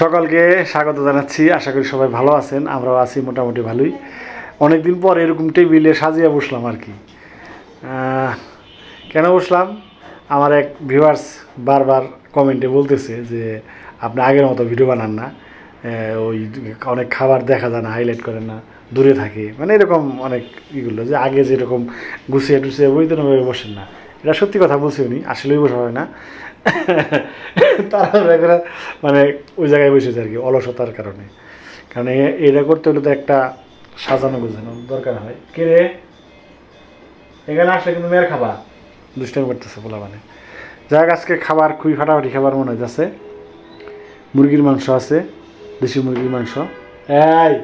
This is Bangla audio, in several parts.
সকলকে স্বাগত জানাচ্ছি। আশা করি সবাই ভালো আছেন, আমরাও আছি মোটামুটি ভালোই। অনেকদিন পর এরকম টেবিলে সাজিয়ে বসলাম আর কি। কেন বসলাম? আমার এক ভিউয়ার্স বারবার কমেন্টে বলতেছে যে, আপনি আগের মতো ভিডিও বানান না। ওই অনেক খাবার দেখা যায় না হাইলাইট করেন না, দূরে থাকে। মানে এরকম অনেক ইগুলো যে, আগে যেরকম গুছিয়ে টুছিয়ে বইতে বসেন না। এটা সত্যি কথা বলছি উনি, আসলেই বসা হয় না। তারা করে মানে ওই জায়গায় বসেছে আর কি, অলসতার কারণে। কারণ এটা করতে হলে তো একটা সাজানো গোছানো দরকার হয়। কে রে? এখানে আসলে কিন্তু মেয়ের খাবার। দুষ্টামি করতেছে বলা মানে। যাক আজকে খাবার খুবই ফাটাফাটি খাবার মনে হইতেছে। মুরগির মাংস আছে, দেশি মুরগির মাংস। এই!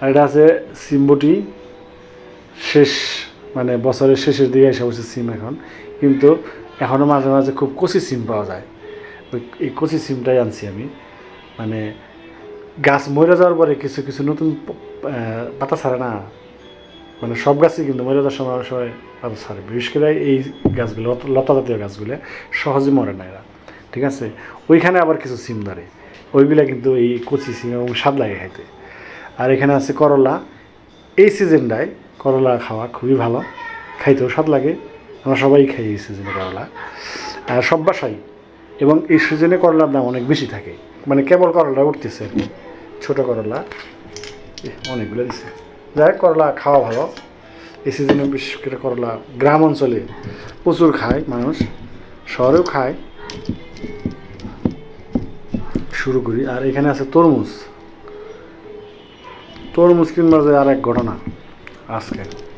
আর এটা আছে সিম্বুটি শেষ মানে বছরের শেষের দিকে এসে বসে সিম এখন। কিন্তু এখনও মাঝে মাঝে খুব কচি সিম পাওয়া যায়। এই কচি সিমটাই আনছি আমি। মানে গাছ মরে যাওয়ার পরে কিছু কিছু নতুন পাতা ছাড়ে না। মানে সব গাছই কিন্তু মরে যাওয়ার সময় সময় পাতা ছাড়ে। বিশেষ করে এই গাছগুলো, লতা জাতীয় গাছগুলো সহজে মরে না এরা। ঠিক আছে? ওইখানে আবার কিছু সিম ধরে। ওইগুলা কিন্তু এই কচি সিম এবং স্বাদ লাগে খাইতে। আর এখানে আছে করলা। এই সিজনটায় করলা খাওয়া খুবই ভালো। খাইতেও স্বাদ লাগে। আমরা সবাই খাই এই সিজনে করলা। আর সব বাসাই এবং এই সিজনে করলার দাম অনেক বেশি থাকে। মানে কেবল করলা উঠতেছে আর কি। ছোটো করলা। অনেকগুলো দিছে। যাই করলা খাওয়া ভালো। এই সিজনে বিশেষ করে করলা গ্রাম অঞ্চলে প্রচুর খায় মানুষ। শহরেও খায়। শুরু করি। আর এখানে আছে তরমুজ। তরমুজ কিনবার যায় আর এক ঘটনা আজকে।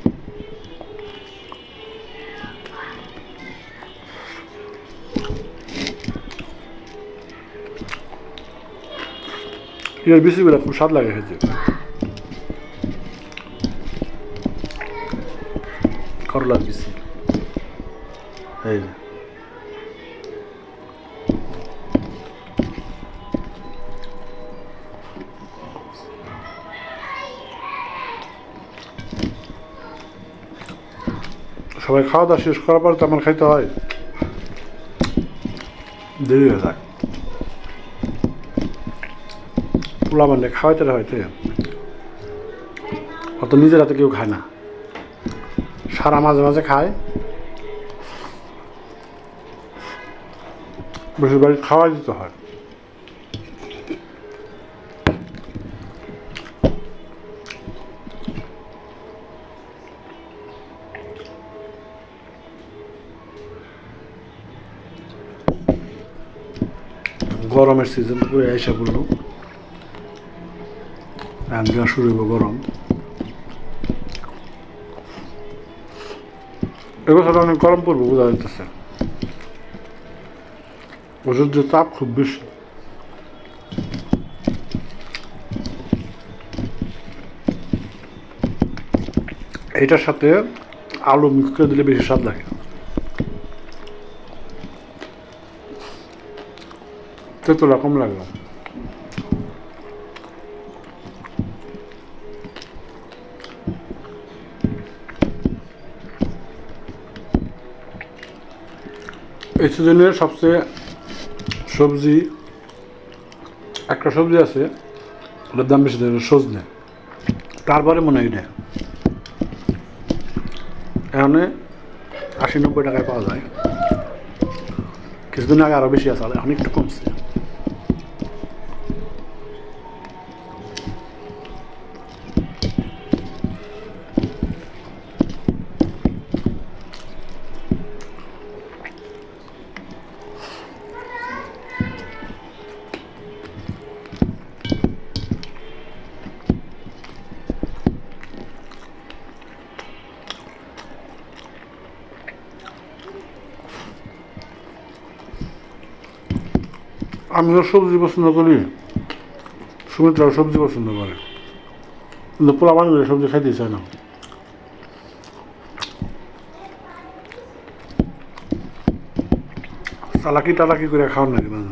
এর বিচিগুলো খুব স্বাদ লাগে খেতে করলার বিচি এই যে সবাই খাওয়া দাওয়া শেষ করার পর তো আমার খাইতে হয় দেরি হয়ে যায় পোলা বানলে খাওয়াইতে হয়তো অত নিজের হাতে কেউ খায় না। সারা মাঝে মাঝে খায়। বেশি বাড়ি খাওয়াই দিতে হয়। গরমের সিজন পুরো এসে পড়ল। আজকে শুরু হইব, গরম। এবছর অনেক গরম পড়ব, বোঝা যাইতেছে। যে তাপ খুব বেশি। এটার সাথে আলু মিক্স করে দিলে বেশি স্বাদ লাগে। তো রকম লাগল। এই সিজনের সবচেয়ে সবজি, একটা সবজি আছে, ওটার দাম বেশি দেয় সজনে। তারপরে মনে হয় এটা। এখানে আশি নব্বই টাকায় পাওয়া যায়। কিছুদিন আগে আরও বেশি আছে এখন একটু কমছে। আমিও সবজি পছন্দ করি। সুমিত্রাও সবজি পছন্দ করে। কিন্তু পোলা মানুষের সবজি খাইতে চায় না। চালাকি টালাকি করে খাওয়ার নাকি মাঝে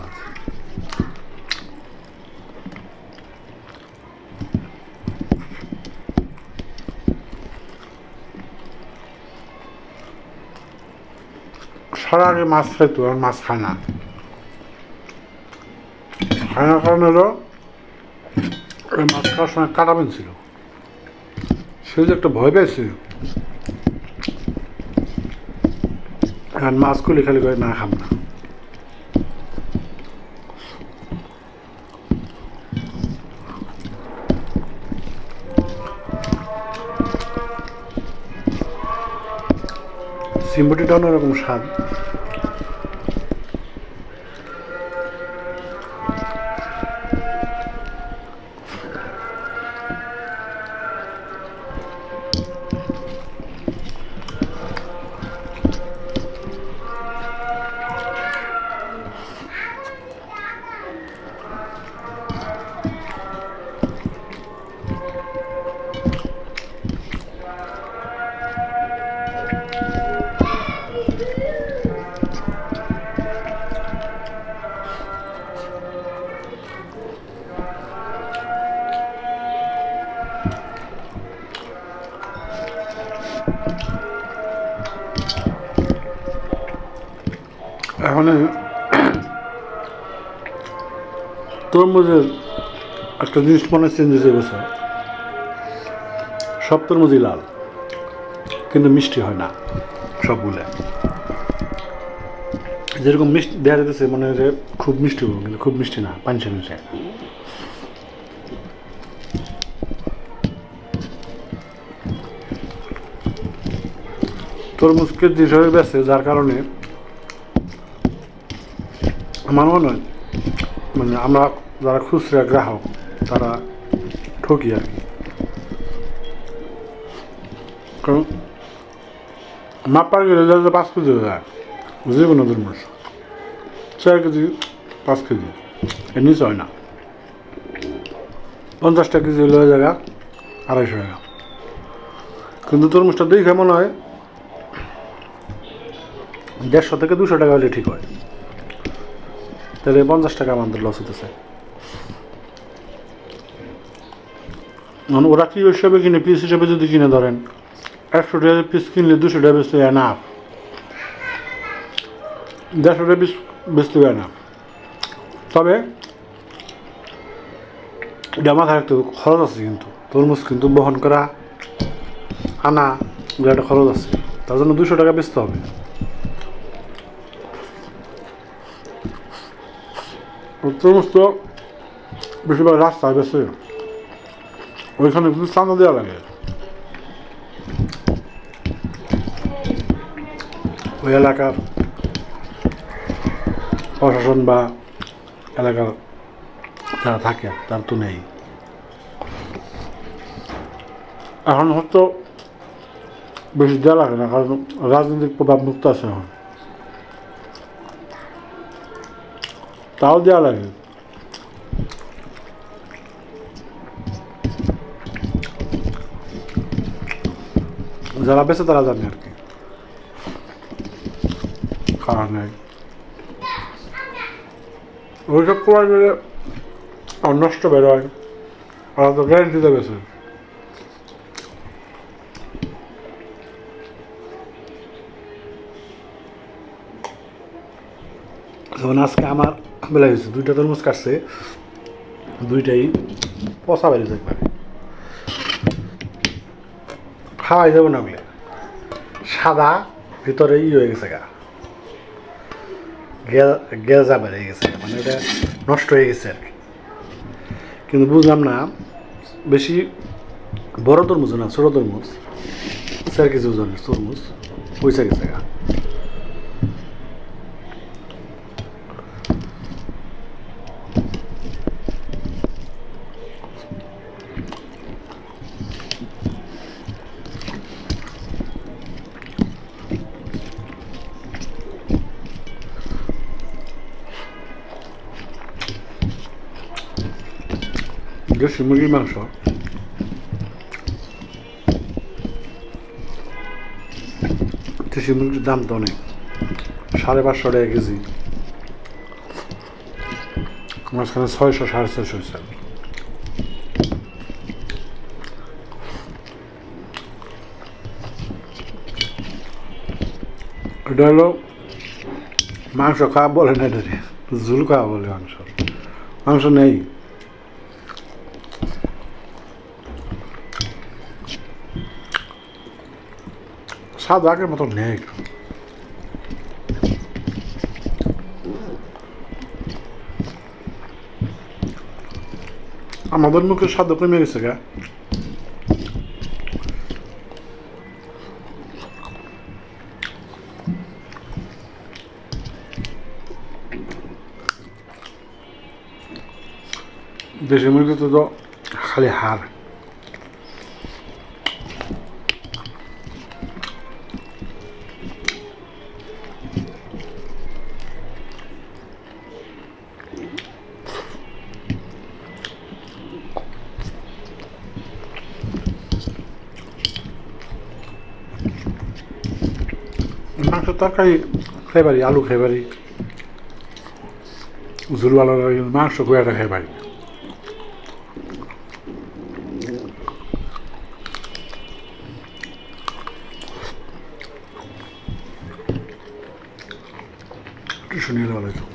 সারা আগে মাছ খাইতো, আর মাছ খায় না। না কারণ হলো ওই মাছ খাওয়ার সময় কাটাবেন ছিল। সে যে একটা ভয় পেয়েছে। আর মাছ খুলে খালি করে না খাম না। সিম্বটিটা অন্যরকম স্বাদ। এখন তরমুজের একটা জিনিস মনে চেঞ্জ হয়েছে বছর সব তরমুজই লাল, কিন্তু মিষ্টি হয় না সবগুলো। যেরকম মিষ্টি দেখা যেতেছে মনে হয় যে খুব মিষ্টি কিন্তু খুব মিষ্টি না পাঞ্চে মিশে তরমুজ কেজি হিসাবে বেছে যার কারণে আমার মনে হয় মানে আমরা যারা খুচরা গ্রাহক, তারা ঠকি আর কি। কারণ মাপার গেলে যাতে পাঁচ কেজি যায় যে কোনো তরমুজ চার কেজি, পাঁচ কেজি, এর নিচে হয় না। পঞ্চাশটা কেজি হলে জায়গা আড়াইশো টাকা। কিন্তু তরমুজটা দেখে মনে হয় দেড়শো থেকে দুশো টাকা হলে ঠিক হয়। তাহলে পঞ্চাশ টাকা আমাদের লস হতেছে মানে ওরা কি হিসাবে কিনে পিস হিসাবে যদি কিনে ধরেন, একশো টাকা পিস কিনলে দুশো টাকা বেচতে হয় না। দেড়শো টাকা পিস বেচতে হয় না। তবে এটা মাথায় রাখতে খরচ আছে কিন্তু। তরমুজ কিন্তু বহন করা, আনা এগুলো একটা খরচ আছে। তার জন্য দুশো টাকা বেচতে হবে। তরমুজ তো বেশিরভাগ রাস্তায় বেছে ওইখানে কিন্তু চাঁদা দেওয়া লাগে ওই এলাকার প্রশাসন বা এলাকার যারা থাকে তার তো নেই এখন হয়তো বেশি দেওয়া লাগে না কারণ রাজনৈতিক প্রভাব মুক্ত আছে এখন তাও দেওয়া লাগে। যারা বেছে তারা জানে আর কি। ওইসব করা গেলে নষ্ট বেরোয় ওরা তো গ্যারেন্টি স্যার যেমন আজকে আমার বেলা হয়েছে, দুইটা তরমুজ কাটছে, দুইটাই পচা বেরিয়েছে একবারে খাওয়াই যাবে না সাদা, ভিতরে ই হয়ে গেছে গা। গেজা বেড়ে গেছে মানে এটা নষ্ট হয়ে গেছে আর কি। কিন্তু বুঝলাম না, বেশি বড় তরমুজ না, ছোটো তরমুজ চার কেজি ওজনের তরমুজ পয়সা গেছে গা। দেশি মুরগির মাংস দেশি মুরগির দাম তো অনেক সাড়ে পাঁচশো টাকা কেজি মাঝখানে ছয়শো সাড়ে ছয়শো হয়েছে এটা হলো মাংস খাওয়া বলে না এটা ঝুল খাওয়া বলে মাংস মাংস নেই স্বাদ আগের মতো নেই আমাদের মুখে স্বাদ কমে গেছে গা দেশি মুরগিতে তো খালি হাড় তরকারি খাই পারি আলু খাই পারি ঝুল ভালো মাংস কুয়াটা খেয়ে পারি শুনিয়ে ভালো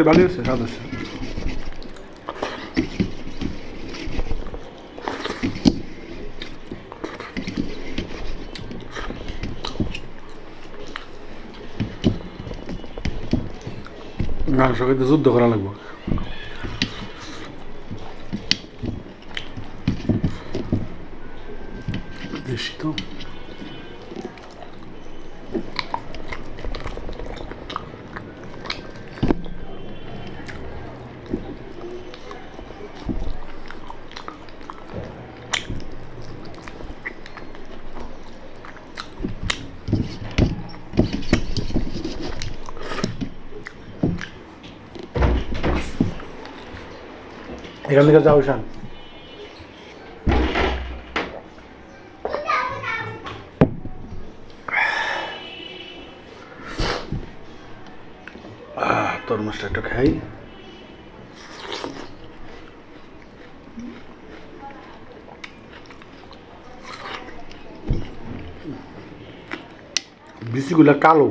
তরকারি ভালো হয়েছে স্বাদ হচ্ছে মাংস খেতে যুদ্ধ করা লাগবে। দেশি তো। এখান থেকে যাও ঈশান। তরমুজটা একটু খাই। বিচিগুলা কালো।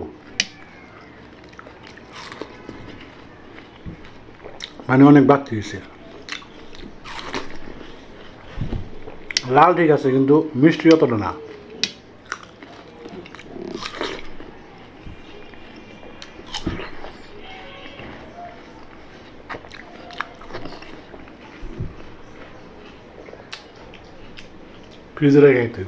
মানে অনেক বাড়তি হয়েছে। লাল ঠিক আছে কিন্তু মিষ্টি অতটা না। ফ্রিজে রেখে খাইতে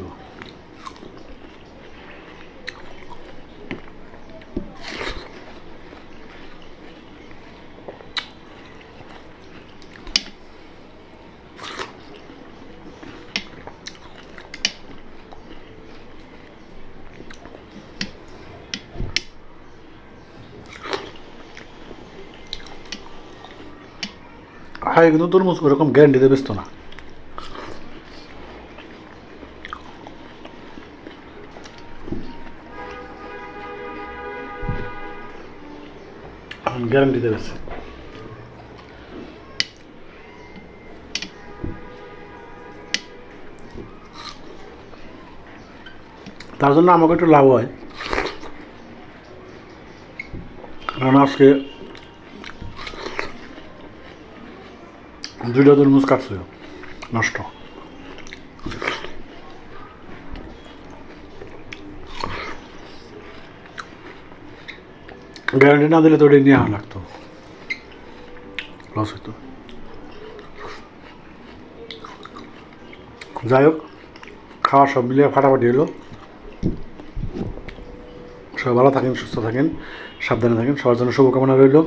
আর কিন্তু তরমুজ ওরকম গ্যারান্টি দেবে তো না। গ্যারান্টি দেবে তার জন্য আমাকে একটু লাভ হয়। কারণ আজকে দুইটা তরমুজ কাটছে। নষ্ট। গ্যারান্টি না দিলে তো ওটা নেওয়া লাগতো। লস হইতো। যাই হোক, খাওয়া সব মিলিয়ে ফাটাফাটি হলো। সবাই ভালো থাকেন, সুস্থ থাকেন, সাবধানে থাকেন, সবার জন্য শুভকামনা রইল।